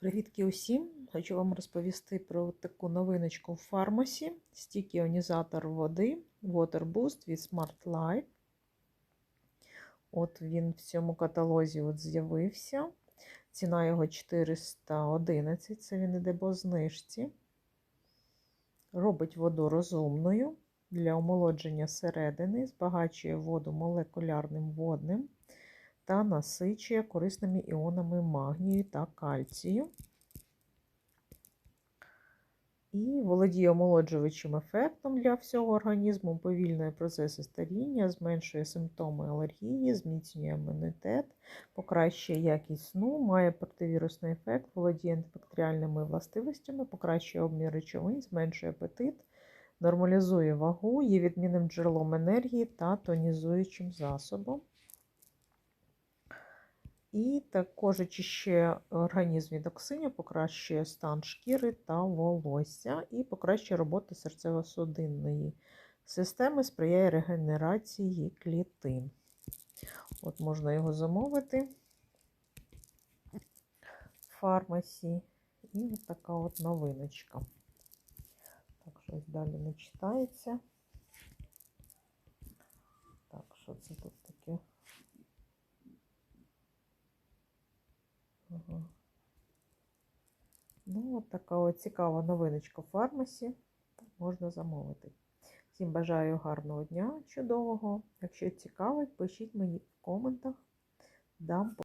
Привітки усім! Хочу вам розповісти про таку новиночку в фармасі. Стік іонізатор води Water Boost від Smart Life. От він в цьому каталозі от з'явився. Ціна його 411, це він іде по знижці. Робить воду розумною для омолодження середини, збагачує воду молекулярним водним та насичує корисними іонами магнію та кальцію. І володіє омолоджувачим ефектом для всього організму, повільнює процеси старіння, зменшує симптоми алергії, зміцнює імунітет, покращує якість сну, має противірусний ефект, володіє антибактеріальними властивостями, покращує обмін речовин, зменшує апетит, нормалізує вагу, є відмінним джерелом енергії та тонізуючим засобом. І також очищує організм від токсинів, покращує стан шкіри та волосся і покращує роботу серцево-судинної системи, сприяє регенерації клітин. От можна його замовити в фармасі. І ось така от новиночка. Так, щось далі не читається. Так, що це тут Ага. Ну, от така от цікава новиночка в фармасі. Можна замовити. Всім бажаю гарного дня, чудового. Якщо цікавить, пишіть мені в коментах. Дам